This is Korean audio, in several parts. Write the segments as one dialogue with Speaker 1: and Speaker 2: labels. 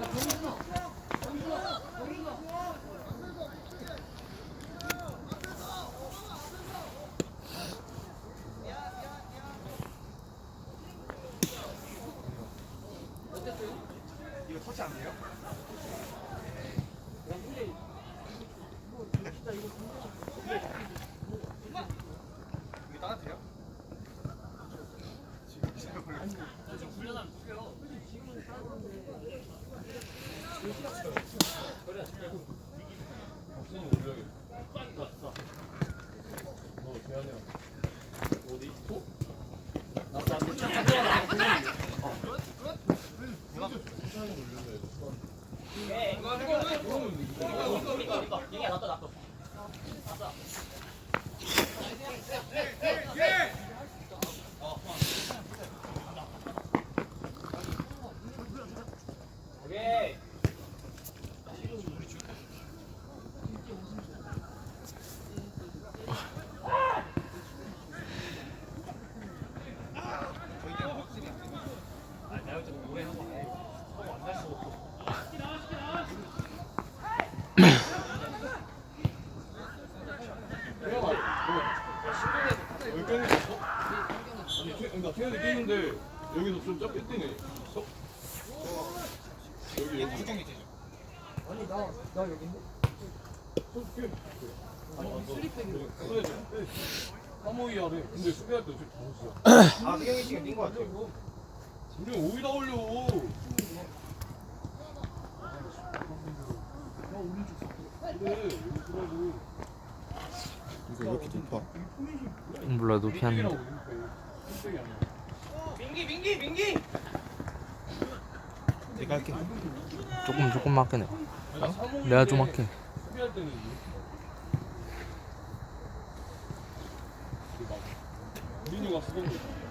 Speaker 1: 야, 정준호. 정준호.
Speaker 2: 여기 뺐는 거 없어? 아니, 최- 나 최근에 뺐는데 여기서 좀 짧게 뛰네. 어? 여기 여기
Speaker 1: 수정이 되죠?
Speaker 3: 아니 나 나 여긴데?
Speaker 2: 써야지. 사모이야래. 근데 수비할 때 어차피 다섯이야.
Speaker 1: 아 수경이 씨가 뛴 거 같아요
Speaker 2: 우리 오이다 올려.
Speaker 4: 이거 왜 이렇게 높아?
Speaker 5: 몰라 높이 하는
Speaker 2: 아니야.
Speaker 1: 민기 민기 민기
Speaker 4: 내가 할게.
Speaker 5: 조금 조금만 해
Speaker 2: 아니, 사모이
Speaker 5: 내가
Speaker 2: 좀때
Speaker 5: 할게
Speaker 2: 우리뉴가 쓰던 거.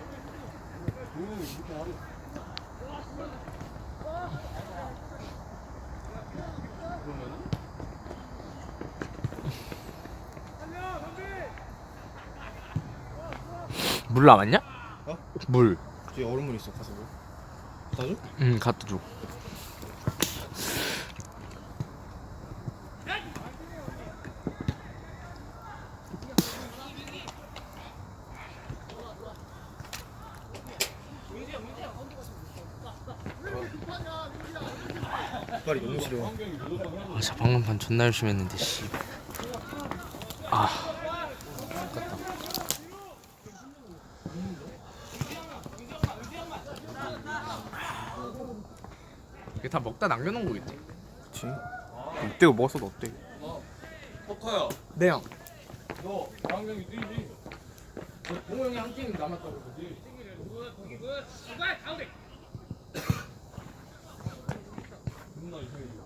Speaker 5: 물 남았냐?
Speaker 4: 어?
Speaker 5: 물.
Speaker 4: 뒤에 얼음물 있어. 가서 뭐. 갖다 줘?
Speaker 5: 응 갖다 줘.
Speaker 4: 빨리 너무 싫어.
Speaker 2: 환경이 무조건 해야
Speaker 5: 아, 저 방금판 존나 열심히 했는데 씨. 아. 이게 다 먹다 남겨놓은 거겠지?
Speaker 4: 그치? 이때가 먹었어도 어때?
Speaker 2: 석하야
Speaker 5: 네 형.
Speaker 2: 너 환경이 뛰지
Speaker 5: 동호 형이 한 게임 남았다고 그러지?
Speaker 2: 존나 이상해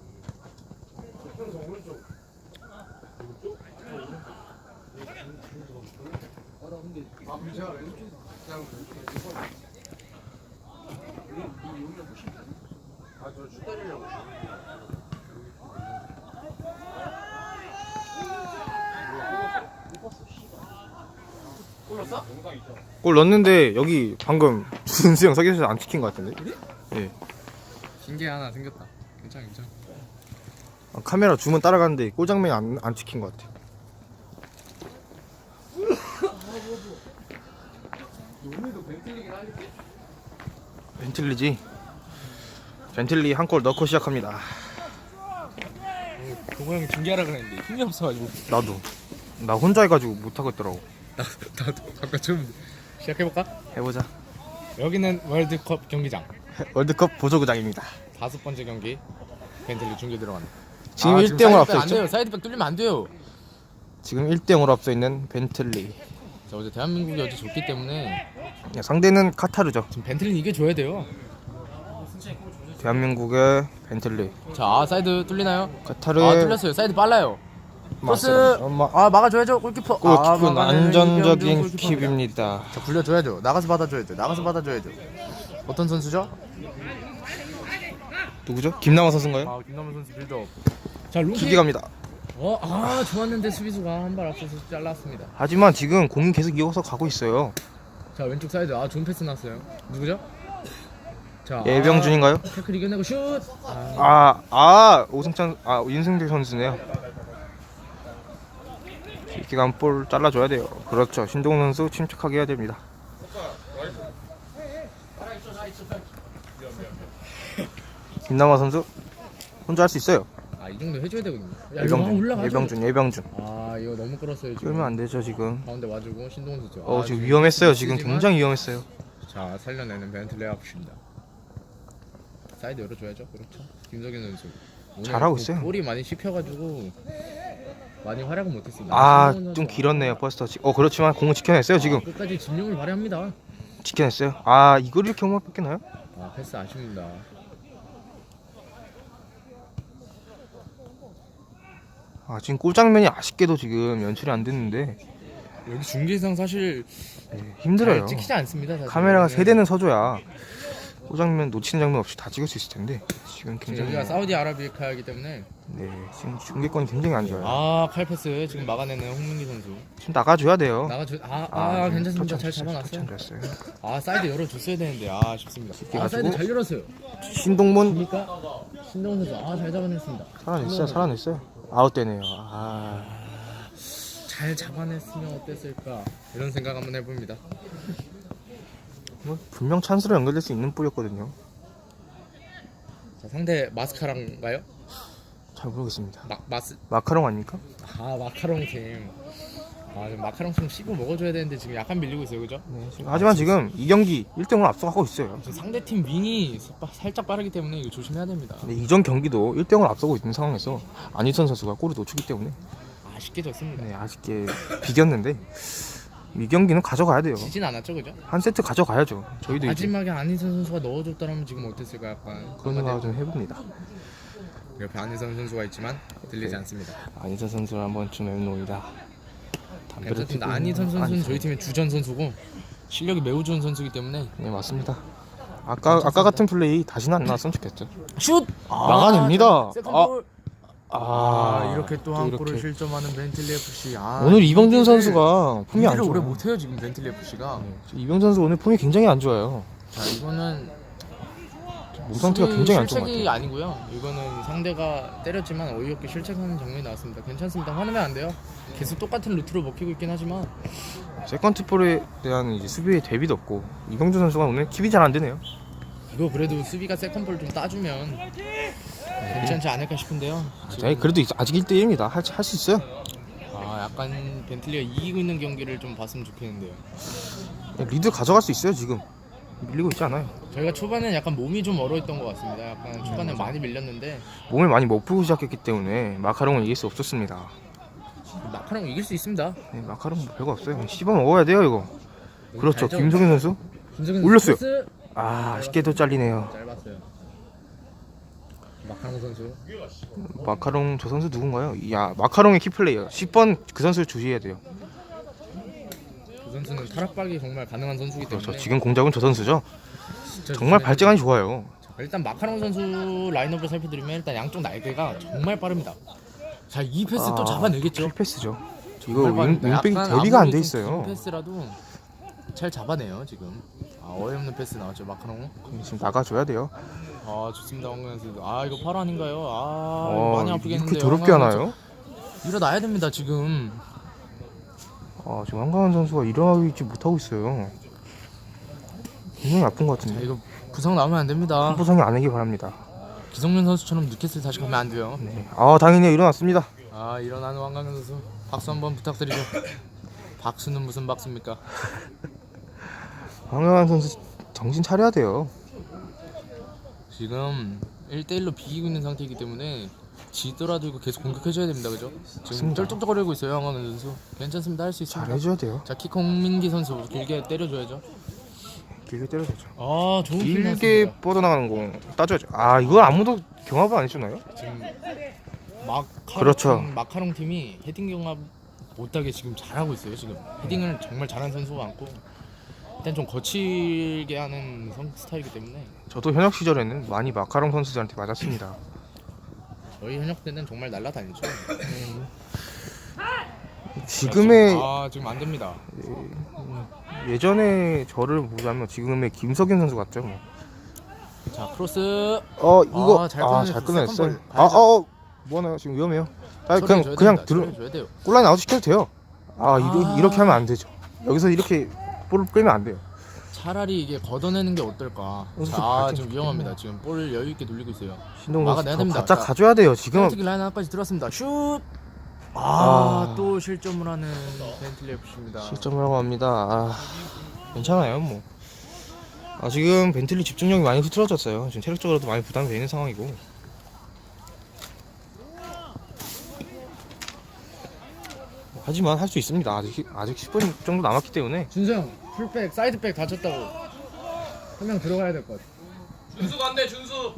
Speaker 5: 골
Speaker 4: 넣었는데 여기 방금 준수 형 석에서 안 찍힌 것 같은데? 예.
Speaker 5: 징계 하나 생겼다. 괜찮아 괜찮아.
Speaker 4: 아, 카메라 주문 따라가는데 골 장면이 안, 안 찍힌 것 같아.
Speaker 5: 벤틀리지.
Speaker 4: 벤틀리 한 골 넣고 시작합니다.
Speaker 5: 동호 형이 징계하라 그랬는데 힘이 없어가지고
Speaker 4: 나도. 나 혼자 해가지고 못 하겠더라고.
Speaker 5: 나도 잠깐 좀 시작해볼까?
Speaker 4: 해보자.
Speaker 5: 여기는 월드컵 경기장
Speaker 4: 월드컵 보조구장입니다.
Speaker 5: 다섯 번째 경기 벤틀리 중계 들어간다.
Speaker 4: 지금
Speaker 5: 아,
Speaker 4: 1대 0으로 앞서
Speaker 5: 안 돼요.
Speaker 4: 있죠?
Speaker 5: 사이드백 뚫리면 안 돼요.
Speaker 4: 지금 1대 0으로 앞서 있는 벤틀리.
Speaker 5: 자 어제 대한민국이 어제 좋기 때문에
Speaker 4: 야, 상대는 카타르죠.
Speaker 5: 지금 벤틀리는 이겨줘야 돼요.
Speaker 4: 대한민국의 벤틀리.
Speaker 5: 자 아, 사이드 뚫리나요?
Speaker 4: 카타르의
Speaker 5: 아 뚫렸어요. 사이드 빨라요. 크로스.
Speaker 4: 마스터. 엄마.
Speaker 5: 아 막아줘야죠 골키퍼. 아,
Speaker 4: 골킥은
Speaker 5: 막아내는
Speaker 4: 안전적인
Speaker 5: 골키퍼입니다.
Speaker 4: 킵입니다.
Speaker 5: 자 굴려줘야죠. 나가서 받아줘야죠. 나가서 받아줘야죠. 어떤 선수죠?
Speaker 4: 누구죠? 김남아 선수인가요?
Speaker 5: 아 김남은 선수 빌드업. 자 롱킥.
Speaker 4: 기기 갑니다.
Speaker 5: 어, 아 좋았는데 수비수가 한 발 앞서서 잘랐습니다.
Speaker 4: 하지만 지금 공이 계속 이어서 가고 있어요.
Speaker 5: 자 왼쪽 사이드 아 좋은 패스 났어요. 누구죠? 자,
Speaker 4: 예병준인가요?
Speaker 5: 아, 태클 이겨내고 슛. 아,
Speaker 4: 아, 아, 오승찬, 아, 윤승재 선수네요. 기간 볼 잘라줘야 돼요. 그렇죠. 신동훈 선수 침착하게 해야 됩니다. 김남아 선수 혼자 할 수 있어요.
Speaker 5: 아, 이 정도 해줘야 되거든요. 야, 이거 막
Speaker 4: 예병준,
Speaker 5: 올라가죠.
Speaker 4: 예병준, 예병준.
Speaker 5: 아, 이거 너무 끌었어요 지금.
Speaker 4: 끌면 안 되죠 지금.
Speaker 5: 가운데 와주고 신동훈 선수.
Speaker 4: 어
Speaker 5: 아,
Speaker 4: 지금 위험했어요. 지금
Speaker 5: 쓰지만
Speaker 4: 굉장히 위험했어요.
Speaker 5: 자 살려내는 벤틀레 아프십니다. 사이드 열어줘야죠. 그렇죠. 김석현 선수. 오늘
Speaker 4: 잘하고
Speaker 5: 그
Speaker 4: 있어요.
Speaker 5: 볼이 많이 씹혀가지고 많이 활약은 못했습니다.
Speaker 4: 아
Speaker 5: 신동훈
Speaker 4: 좀
Speaker 5: 선수.
Speaker 4: 길었네요 버스터치. 어 그렇지만 공을 지켜냈어요 지금.
Speaker 5: 아, 끝까지 진영을 발휘합니다.
Speaker 4: 지켜냈어요. 아 이걸 이렇게 못 뺏기나요?
Speaker 5: 아 패스 아쉽습니다.
Speaker 4: 아 지금 골 장면이 아쉽게도 지금 연출이 안 됐는데
Speaker 5: 여기 중계상 사실
Speaker 4: 네, 힘들어요.
Speaker 5: 잘 찍히지 않습니다. 사실.
Speaker 4: 카메라가
Speaker 5: 네.
Speaker 4: 세 대는 서줘야 골 장면 놓치는 장면 없이 다 찍을 수 있을 텐데 지금
Speaker 5: 지금
Speaker 4: 굉장히
Speaker 5: 여기가 사우디아라비아이기 때문에
Speaker 4: 네 지금 중계권이 굉장히 안 좋아요.
Speaker 5: 아 칼패스 지금 막아내는 홍민기 선수
Speaker 4: 지금 나가줘야 돼요.
Speaker 5: 나가줘 아, 아,
Speaker 4: 네,
Speaker 5: 괜찮습니다 잘
Speaker 4: 터치 안
Speaker 5: 잡아놨어요
Speaker 4: 터치 좋았어요.
Speaker 5: 아 사이드 열어줬어야 되는데 아 아쉽습니다 아. 사이드 잘 열었어요
Speaker 4: 신동문
Speaker 5: 보니까 신동훈 선수 아잘 잡아냈습니다
Speaker 4: 살아냈어요. 살아냈어요. 아웃되네요. 아
Speaker 5: 잘 잡아냈으면 어땠을까 이런 생각 한번 해봅니다
Speaker 4: 뭐 분명 찬스로 연결될 수 있는 볼이었거든요.
Speaker 5: 자 상대 마스카랑가요?
Speaker 4: 잘 모르겠습니다.
Speaker 5: 마, 마스
Speaker 4: 마카롱 아닙니까?
Speaker 5: 아 마카롱 팀 아, 지금 마카롱 좀 씹어 먹어줘야 되는데 지금 약간 밀리고 있어요, 그죠?
Speaker 4: 네, 지금 하지만 지금 이 경기 1등으로 앞서가고 있어요.
Speaker 5: 지금 상대팀 윙이 빠- 살짝 빠르기 때문에 이거 조심해야 됩니다.
Speaker 4: 근데 이전 경기도 1등으로 앞서고 있는 상황에서 안희선 선수가 골을 놓치기 때문에
Speaker 5: 아쉽게 졌습니다.
Speaker 4: 네, 아쉽게 비겼는데 이 경기는 가져가야 돼요.
Speaker 5: 지진 않았죠, 그죠?
Speaker 4: 한 세트 가져가야죠. 저희도 이제
Speaker 5: 마지막에 안희선 선수가 넣어줬다면 지금 어땠을까 약간
Speaker 4: 그런 생각을 좀 해봅니다.
Speaker 5: 옆에 안희선 선수가 있지만 들리지
Speaker 4: 네.
Speaker 5: 않습니다.
Speaker 4: 안희선 선수를 한번 좀 해놓이다. 담배를
Speaker 5: 괜찮습니다. 안희선 선수는. 저희 팀의 주전 선수고 실력이 매우 좋은 선수이기 때문에
Speaker 4: 네 맞습니다. 아까 아까 같은 플레이 다시는 안 나왔으면 좋겠죠.
Speaker 5: 슛
Speaker 4: 막아냅니다.
Speaker 5: 세컨볼.
Speaker 4: 아,
Speaker 5: 아, 이렇게 또한
Speaker 4: 이렇게.
Speaker 5: 골을 실점하는 벤틀리 FC. 아,
Speaker 4: 오늘 이병준 선수가 폼이 안
Speaker 5: 경기를 오래
Speaker 4: 좋아요.
Speaker 5: 못해요 지금 벤틀리 FC가.
Speaker 4: 네, 이병준 선수 오늘 폼이 굉장히 안 좋아요.
Speaker 5: 자 이거는
Speaker 4: 몸 상태가 굉장히 안 좋은 것
Speaker 5: 실책이
Speaker 4: 같아요.
Speaker 5: 아니고요. 이거는 상대가 때렸지만 어이없게 실책하는 장면이 나왔습니다. 괜찮습니다. 화내면 안 돼요. 계속 똑같은 루트로 먹히고 있긴 하지만
Speaker 4: 세컨드 볼에 대한 이제 수비의 대비도 없고 이병준 선수가 오늘 킵이 잘 안 되네요.
Speaker 5: 이거 그래도 수비가 세컨볼 좀 따주면 괜찮지 않을까 싶은데요.
Speaker 4: 자, 그래도 아직 1대1입니다. 할 수 있어요.
Speaker 5: 아 약간 벤틀리가 이기고 있는 경기를 좀 봤으면 좋겠는데요.
Speaker 4: 리드 가져갈 수 있어요 지금. 밀리고 있지 않아요.
Speaker 5: 저희가 초반에 약간 몸이 좀 얼어있던 것 같습니다. 약간 초반에
Speaker 4: 음,
Speaker 5: 많이 밀렸는데
Speaker 4: 몸을 많이 못 풀고 시작했기 때문에 마카롱을 이길 수 없었습니다.
Speaker 5: 마카롱 이길 수 있습니다.
Speaker 4: 네, 마카롱 뭐 별거 없어요. 씹어 먹어야 돼요 이거. 그렇죠.
Speaker 5: 잘 잡-
Speaker 4: 김성현 선수.
Speaker 5: 김성현
Speaker 4: 올렸어요.
Speaker 5: 패스!
Speaker 4: 아 아쉽게도 잘리네요.
Speaker 5: 짧았어요. 마카롱 선수.
Speaker 4: 마카롱 저 선수 누군가요? 야 마카롱의 키플레이어 10번 그 선수를 주시해야 돼요.
Speaker 5: 그 선수는 타락박이 정말 가능한 선수이기 때문에
Speaker 4: 그렇죠. 지금 공작은 저 선수죠.
Speaker 5: 진짜
Speaker 4: 정말
Speaker 5: 조심해야
Speaker 4: 발재간이 좋아요.
Speaker 5: 자, 일단 마카롱 선수 라인업을 살펴드리면 일단 양쪽 날개가 정말 빠릅니다. 자, 이 패스 또
Speaker 4: 아,
Speaker 5: 잡아내겠죠.
Speaker 4: 패스죠. 이거
Speaker 5: 정말
Speaker 4: 윙,
Speaker 5: 빠릅니다.
Speaker 4: 윙백이
Speaker 5: 약간
Speaker 4: 대비가 안
Speaker 5: 아무리 돼좀
Speaker 4: 있어요.
Speaker 5: 긴 패스라도 잘 잡아내요 지금. 아 어이없는 패스 나왔죠 마카롱.
Speaker 4: 지금 나가줘야 돼요.
Speaker 5: 아 좋습니다 황강 선수. 아 이거 팔 아닌가요? 아
Speaker 4: 어,
Speaker 5: 많이 아프겠는데.
Speaker 4: 이렇게 더럽게 하나요?
Speaker 5: 일어나야 됩니다 지금.
Speaker 4: 아, 지금 한강원 선수가 일어나지 못하고 있어요. 굉장히 아픈 것
Speaker 5: 자
Speaker 4: 같은데.
Speaker 5: 이거 부상 나오면 안 됩니다.
Speaker 4: 부상이 안 하길 바랍니다.
Speaker 5: 기성윤 선수처럼 뉴캐슬 다시 가면 안 돼요.
Speaker 4: 네. 아, 당연히 일어났습니다.
Speaker 5: 아 일어나는 황강 선수 박수 한번 부탁드리죠. 박수는 무슨 박수입니까?
Speaker 4: 한강원 선수 정신 차려야 돼요.
Speaker 5: 지금 1대1로 비기고 있는 상태이기 때문에 지더라도 이거 계속 공격해줘야 됩니다 그죠? 지금
Speaker 4: 맞습니다.
Speaker 5: 쩔뚝쩔거리고 있어요 황광현 선수 괜찮습니다 할 수 있습니다
Speaker 4: 잘해줘야 돼요.
Speaker 5: 자 키콩민기 선수 길게 때려줘야죠
Speaker 4: 길게 때려야죠.
Speaker 5: 아 좋은 킥
Speaker 4: 길게
Speaker 5: 나왔습니다.
Speaker 4: 뻗어나가는 공 따줘야죠. 아, 이걸 아무도 경합을 안 해주나요?
Speaker 5: 지금 마카롱,
Speaker 4: 그렇죠.
Speaker 5: 마카롱 팀이 헤딩 경합 못하게 지금 잘하고 있어요 지금 헤딩을 정말 잘하는 선수가 많고 일단 좀 거칠게 하는 성 스타일이기 때문에
Speaker 4: 저도 현역 시절에는 많이 마카롱 선수들한테 맞았습니다.
Speaker 5: 저희 현역 때는 정말 날라다녔죠
Speaker 4: 지금의
Speaker 5: 아 지금 안 됩니다
Speaker 4: 예전에 저를 보자면 지금의 김석현 선수 같죠. 뭐.
Speaker 5: 자 크로스
Speaker 4: 어 이거
Speaker 5: 아,
Speaker 4: 잘아
Speaker 5: 끊어냈어.
Speaker 4: 잘 끊어냈어요.
Speaker 5: 세컨볼
Speaker 4: 아,
Speaker 5: 가야죠.
Speaker 4: 어, 어 뭐하나요? 지금 위험해요. 아 그냥
Speaker 5: 처리해줘야
Speaker 4: 그냥
Speaker 5: 됩니다.
Speaker 4: 들어
Speaker 5: 처리해줘야 돼요.
Speaker 4: 골라인 아웃 시켜도 돼요. 아,
Speaker 5: 아.
Speaker 4: 이렇게 하면 안 되죠. 여기서 이렇게 볼을 끌면 안 돼요.
Speaker 5: 차라리 이게 걷어내는 게 어떨까
Speaker 4: 여기서
Speaker 5: 자
Speaker 4: 발전
Speaker 5: 지금 위험합니다 지금 볼 여유 있게 돌리고 있어요
Speaker 4: 신동훈
Speaker 5: 막아내야 됩니다.
Speaker 4: 바짝
Speaker 5: 자,
Speaker 4: 가져야 돼요. 지금
Speaker 5: 라인 하나까지 들어왔습니다 슛!
Speaker 4: 아.
Speaker 5: 아 또 실점을 하는 벤틀리 FC입니다
Speaker 4: 실점을 하고 합니다. 아, 괜찮아요, 뭐. 아, 지금 벤틀리 집중력이 많이 흐트러졌어요. 지금 체력적으로도 많이 부담이 되는 상황이고. 하지만 할 수 있습니다. 아직 아직 10분 정도 남았기 때문에
Speaker 5: 준성 풀백 사이드백 다쳤다고 한 명 들어가야 될 것 같아
Speaker 2: 준수 간대 준수.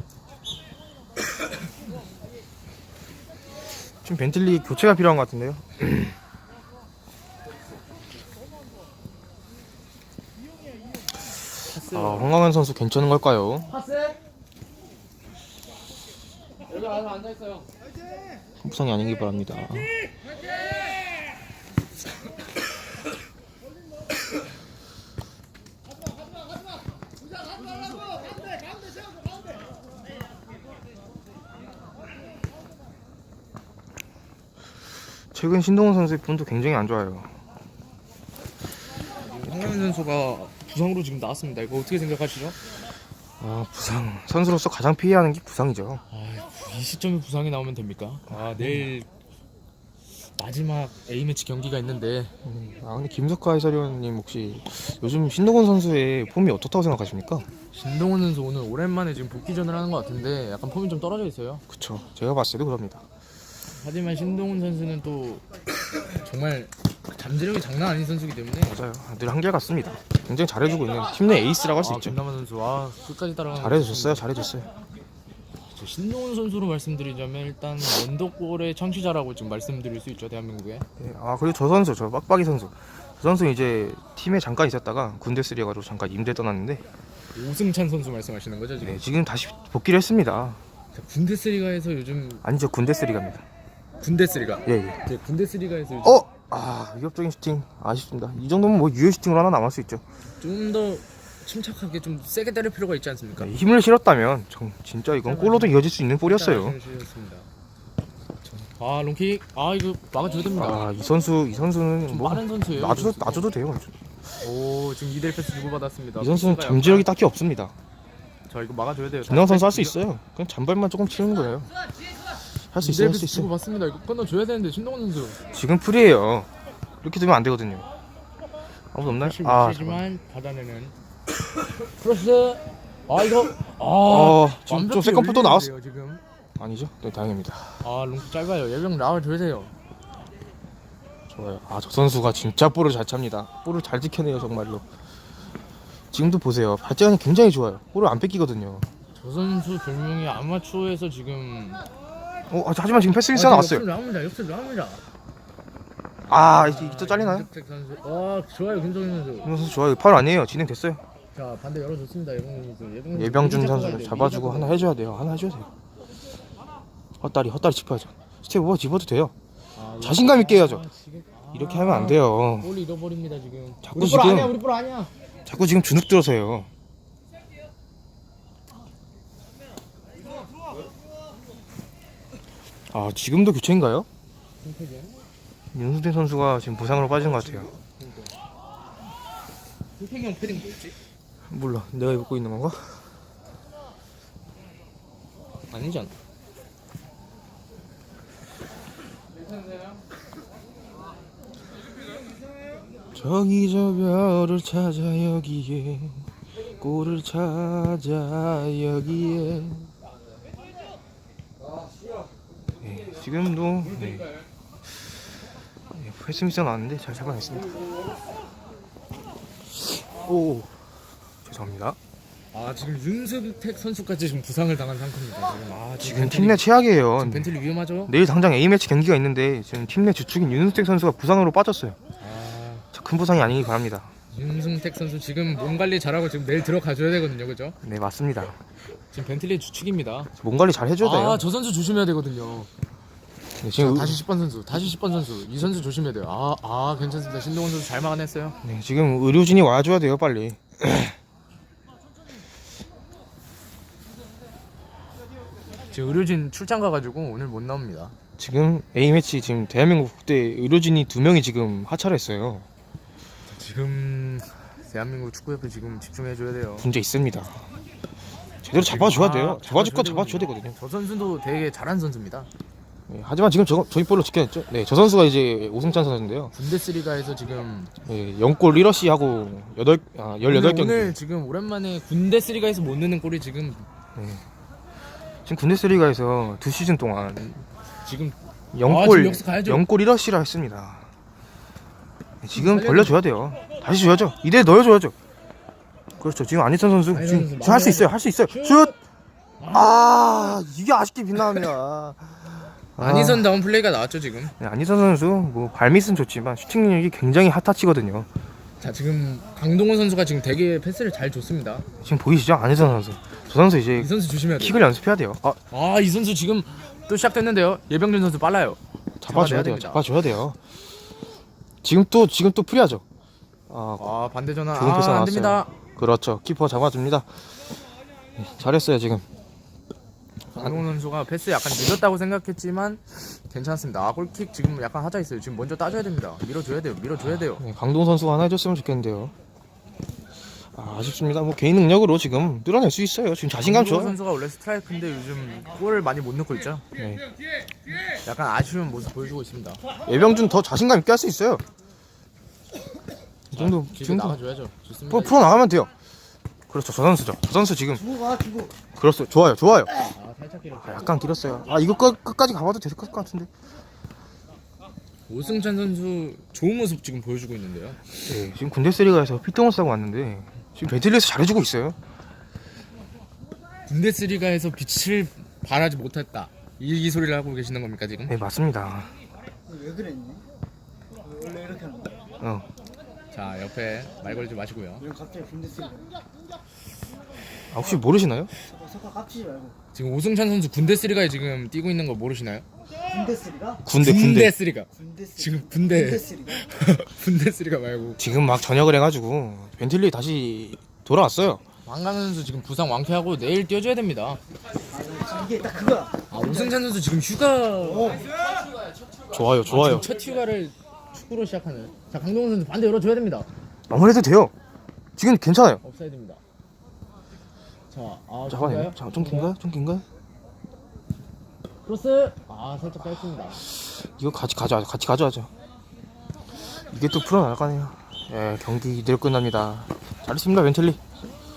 Speaker 4: 지금 벤틀리 교체가 필요한 것 같은데요. 아, 황강현 선수 괜찮은 걸까요?
Speaker 5: 여기 와서 앉아 있어요
Speaker 4: 부상이 아니길 바랍니다. 최근 신동훈 선수의 분도 굉장히 안 좋아요.
Speaker 5: 황강현 선수가 부상으로 지금 나왔습니다 이거 어떻게 생각하시죠?
Speaker 4: 아, 부상 선수로서 가장 피해하는 게 부상이죠.
Speaker 5: 아, 이 시점에 부상이 나오면 됩니까? 아 내일 마지막 A매치 경기가 있는데
Speaker 4: 아 근데 김석화 해설위원님 혹시 요즘 신동훈 선수의 폼이 어떻다고 생각하십니까?
Speaker 5: 신동훈 선수 오늘 오랜만에 지금 복귀전을 하는 것 같은데 약간 폼이 좀 떨어져 있어요
Speaker 4: 그쵸. 제가 봤을 때도 그럽니다.
Speaker 5: 하지만 신동훈 선수는 또 정말 잠재력이 장난 아닌 선수이기 때문에
Speaker 4: 맞아요. 늘 한결 같습니다. 굉장히 잘해주고 있는 팀 내 에이스라고 할 수
Speaker 5: 아,
Speaker 4: 있죠.
Speaker 5: 김남환 선수 아 끝까지 따라가는
Speaker 4: 잘해줬어요. 잘해줬어요.
Speaker 5: 저 신동훈 선수로 말씀드리자면 일단 원더골의 창시자라고 지금 말씀드릴 수 있죠 대한민국에
Speaker 4: 네, 아 그리고 저 선수 저 빡빡이 선수 저 선수 이제 팀에 잠깐 있었다가 군대 쓰리 가지고 잠깐 임대 떠났는데
Speaker 5: 오승찬 선수 말씀하시는 거죠 지금?
Speaker 4: 네, 지금 다시 복귀를 했습니다.
Speaker 5: 자, 군대스리가에서 요즘
Speaker 4: 아니죠 군대 쓰리가입니다.
Speaker 5: 군대스리가
Speaker 4: 예 예.
Speaker 5: 네, 군대스리가에서 요즘
Speaker 4: 어? 아 위협적인 슈팅 아쉽습니다. 이 정도면 뭐 유효 슈팅으로 하나 남을 수 있죠.
Speaker 5: 좀 더 침착하게 좀 세게 때릴 필요가 있지 않습니까?
Speaker 4: 네, 힘을 실었다면 정, 진짜 이건 골로도 이어질 수 있는 볼이었어요.
Speaker 5: 아 롱킥 아 이거 막아줘야 됩니다.
Speaker 4: 아 이 선수 이 선수는
Speaker 5: 좀
Speaker 4: 뭐
Speaker 5: 빠른 선수예요.
Speaker 4: 놔줘도
Speaker 5: 이 선수.
Speaker 4: 놔줘도 돼요.
Speaker 5: 오 지금 2대1 패스 주고받았습니다.
Speaker 4: 이 선수는
Speaker 5: 패스가
Speaker 4: 잠재력이 딱히 없습니다.
Speaker 5: 자 이거 막아줘야 돼요.
Speaker 4: 김나원 선수 할 수 있어요. 그냥 잔발만 조금 치는 거예요. 할 수 있어요. 할 수 있어요.
Speaker 5: 주고 받습니다. 이거 끊어줘야 되는데 신동훈 선수.
Speaker 4: 지금 프리예요. 이렇게 되면 안 되거든요. 아무도 없나요? 아, 잠깐만.
Speaker 5: 하지만 받아내는 크로스. 아 이거 아
Speaker 4: 어, 지금 좀
Speaker 5: 완벽히
Speaker 4: 세컨볼 또 나왔어.
Speaker 5: 열리는데요, 지금.
Speaker 4: 아니죠? 네, 다행입니다.
Speaker 5: 아 롱킥 짧아요. 예병 나와줘야 돼요.
Speaker 4: 좋아요. 아, 저 선수가 진짜 볼을 잘 찹니다. 볼을 잘 지켜내요, 정말로. 지금도 보세요. 발재간이 굉장히 좋아요. 볼을 안 뺏기거든요.
Speaker 5: 저 선수 별명이 아마추어에서 지금
Speaker 4: 어, 아, 하지만 지금 패스 미스가 나왔어요.
Speaker 5: 역습 나옵니다. 역습 나옵니다.
Speaker 4: 아, 이제 이또 잘리나요?
Speaker 5: 김득택 선수. 와 좋아요 김성현 선수.
Speaker 4: 이 선수 좋아요. 파울 아니에요. 진행됐어요.
Speaker 5: 자 반대 열어줬습니다 예병준 선수. 예병준
Speaker 4: 예병준 선수. 잡아주고 하나 해줘야 돼요. 하나 해줘야 돼요. 헛다리, 헛다리 짚어야죠. 스텝 오버 집어도 돼요.
Speaker 5: 가야 돼요.
Speaker 4: 자신감 있게 해야죠.
Speaker 5: 아,
Speaker 4: 이렇게
Speaker 5: 아,
Speaker 4: 하면 안 돼요.
Speaker 5: 골 잃어버립니다 지금.
Speaker 4: 자꾸
Speaker 5: 우리 볼
Speaker 4: 지금-
Speaker 5: 아니야 우리 볼 아니야.
Speaker 4: 자꾸 지금 주눅 들어서요. 아 지금도 교체인가요? 윤수태 선수가 지금 부상으로 빠진 것 같아요.
Speaker 5: 흰태경 패딩 뭐였지?
Speaker 4: 몰라, 내가 입고 있는 건가?
Speaker 5: 아니잖아.
Speaker 4: 저기 저 별을 찾아 여기에 꼴을 찾아 여기에. 네, 지금도 네. 네, 패스미스 나왔는데 잘 잡아냈습니다. 오, 죄송합니다.
Speaker 5: 아 지금 윤승택 선수까지 지금 부상을 당한 상태입니다 지금. 아
Speaker 4: 지금 팀 내 최악이에요.
Speaker 5: 지금 벤틀리 위험하죠?
Speaker 4: 내일 당장 A 매치 경기가 있는데 지금 팀 내 주축인 윤수택 선수가 부상으로 빠졌어요.
Speaker 5: 아
Speaker 4: 자, 큰 부상이 아니길 바랍니다.
Speaker 5: 윤승택 선수 지금 몸 관리 잘하고 지금 내일 들어가줘야 되거든요, 그죠?
Speaker 4: 네 맞습니다.
Speaker 5: 지금 벤틀리의 주축입니다.
Speaker 4: 몸 관리 잘 해줘야 돼요.
Speaker 5: 아저 선수 조심해야 되거든요.
Speaker 4: 네, 지금
Speaker 5: 자, 다시 10번 선수, 다시 10번 선수, 이 선수 조심해야 돼요. 아, 아 괜찮습니다. 신동원 선수 잘 막아냈어요.
Speaker 4: 네, 지금 의료진이 와줘야 돼요 빨리.
Speaker 5: 지금 의료진 출장 가가지고 오늘 못 나옵니다.
Speaker 4: 지금 A 매치 지금 대한민국 국대 의료진이 두 명이 지금 하차했어요.
Speaker 5: 지금 대한민국 축구협회 지금 집중해줘야 돼요.
Speaker 4: 문제 있습니다. 제대로 잡아줘야
Speaker 5: 아,
Speaker 4: 돼요. 잡아줄 거
Speaker 5: 잡아줘야
Speaker 4: 되거든요.
Speaker 5: 저 선수도 되게 잘한 선수입니다.
Speaker 4: 네, 하지만 지금 저, 저희 볼로 지켜냈죠. 네, 저 선수가 이제 오승찬 선수인데요.
Speaker 5: 군대쓰리가에서 지금
Speaker 4: 네, 0골 1어시 하고 8, 아, 18경기.
Speaker 5: 오늘 지금 오랜만에 군대쓰리가에서 못 넣는 골이 지금
Speaker 4: 지금 군대스리가에서 두 시즌 동안
Speaker 5: 지금
Speaker 4: 0골
Speaker 5: 지금 역습 가야죠.
Speaker 4: 0골 1어시라 했습니다. 네, 지금 벌려줘야 돼요. 다시 줘야죠. 이대 넣어줘야죠. 그렇죠. 지금 안희선 선수 지금
Speaker 5: 선수
Speaker 4: 할 수 있어요. 할 수 있어요. 슛! 아 이게 아쉽게 빗나갑니다.
Speaker 5: 안희선 다운 플레이가 나왔죠 지금.
Speaker 4: 네, 안희선 선수 뭐 발밑은 좋지만 슈팅 능력이 굉장히 핫타치거든요.
Speaker 5: 자 지금 강동원 선수가 지금 되게 패스를 잘 줬습니다.
Speaker 4: 지금 보이시죠? 안희선 선수. 저 선수 이제
Speaker 5: 이 선수 조심해야 돼요.
Speaker 4: 킥을 연습해야 돼요. 아
Speaker 5: 아 이 선수 지금 또 시작됐는데요. 예병준 선수 빨라요.
Speaker 4: 잡아줘야
Speaker 5: 잡아내야
Speaker 4: 돼요.
Speaker 5: 됩니다.
Speaker 4: 잡아줘야 돼요. 지금 또 지금 또 프리하죠. 아
Speaker 5: 아 반대 전환
Speaker 4: 좋은 패스
Speaker 5: 아 안
Speaker 4: 나왔어요.
Speaker 5: 됩니다.
Speaker 4: 그렇죠. 키퍼 잡아줍니다. 네, 잘했어요 지금.
Speaker 5: 강동원 선수가 패스 약간 늦었다고 생각했지만 괜찮습니다. 아 골킥 지금 약간 하자 있어요. 지금 먼저 따줘야 됩니다. 밀어줘야 돼요. 밀어줘야 돼요.
Speaker 4: 네, 강동 선수가 하나 해줬으면 좋겠는데요. 아, 아쉽습니다. 뭐 개인 능력으로 지금 뚫어낼 수 있어요. 지금 자신감 좋아요.
Speaker 5: 선수가 원래 스트라이크인데 요즘 골을 많이 못 넣고 있죠.
Speaker 4: 네.
Speaker 5: 약간 아쉬운 모습 보여주고 있습니다.
Speaker 4: 예병준 더 자신감 있게 할 수 있어요. 이 정도
Speaker 5: 길게
Speaker 4: 지금
Speaker 5: 나가줘야죠. 좋습니다.
Speaker 4: 풀어, 풀어 나가면 돼요. 그렇죠. 저 선수죠. 저 선수 지금
Speaker 6: 주고 가 주고.
Speaker 4: 그렇죠. 좋아요. 좋아요.
Speaker 5: 아
Speaker 4: 약간 길었어요. 아 이거 끝, 끝까지 가봐도 될 것 같은데.
Speaker 5: 오승찬 선수 좋은 모습 지금 보여주고 있는데요.
Speaker 4: 네, 지금 군대 쓰리가에서 피똥을 싸고 왔는데 지금 벤틀리에서 잘해주고 있어요.
Speaker 5: 군대쓰리가에서 빛을 발하지 못했다. 이 소리를 하고 계시는 겁니까 지금?
Speaker 4: 네 맞습니다.
Speaker 6: 왜 그랬니? 원래 이렇게 하는 거야.
Speaker 4: 어.
Speaker 5: 자 옆에 말 걸지 마시고요.
Speaker 6: 이런 갑자기 군대 쓰고.
Speaker 4: 아, 혹시 모르시나요?
Speaker 6: 석화 깝치지 말고.
Speaker 5: 지금 오승찬 선수 군대쓰리가에 지금 뛰고 있는 거 모르시나요?
Speaker 6: 군대 쓰리가?
Speaker 4: 군대 군대.
Speaker 5: 군대쓰리가
Speaker 6: 군대 쓰리.
Speaker 5: 지금 군대
Speaker 6: 군대 쓰리가?
Speaker 5: 군대쓰리가 말고
Speaker 4: 지금 막 전역을 해가지고 벤틀리 다시 돌아왔어요.
Speaker 5: 왕강 선수 지금 부상 완쾌하고 내일 뛰어줘야 됩니다.
Speaker 6: 아, 이게 딱 그거야.
Speaker 5: 아 오승찬 선수 지금 휴가
Speaker 4: 좋아요, 좋아요.
Speaker 5: 지금 첫 휴가를 축구로 시작하는. 자 강동원 선수 반대 열어줘야 됩니다.
Speaker 4: 마무리해도 돼요. 지금 괜찮아요.
Speaker 5: 업사이드입니다. 자, 아, 잠깐만요.
Speaker 4: 자, 좀 긴가요? 좀 긴가요?
Speaker 5: 크로스. 아, 살짝 짧습니다.
Speaker 4: 이거 같이 가져, 같이 가져야죠. 이게 또 풀어나가네요. 예, 경기 이대로 끝납니다. 잘했습니다, 벤틀리.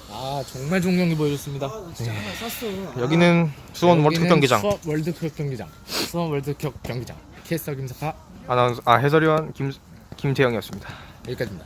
Speaker 5: 아, 정말 좋은 경기 보여줬습니다.
Speaker 6: 진짜 하나 쐈어.
Speaker 4: 여기는 수원 월드
Speaker 5: 여기는
Speaker 4: 경기장.
Speaker 5: 수원 월드컵 경기장. 수원 월드컵 경기장. 캐스터 김석하
Speaker 4: 아나운서, 아 해설위원 김 김태형이었습니다.
Speaker 5: 여기까지입니다.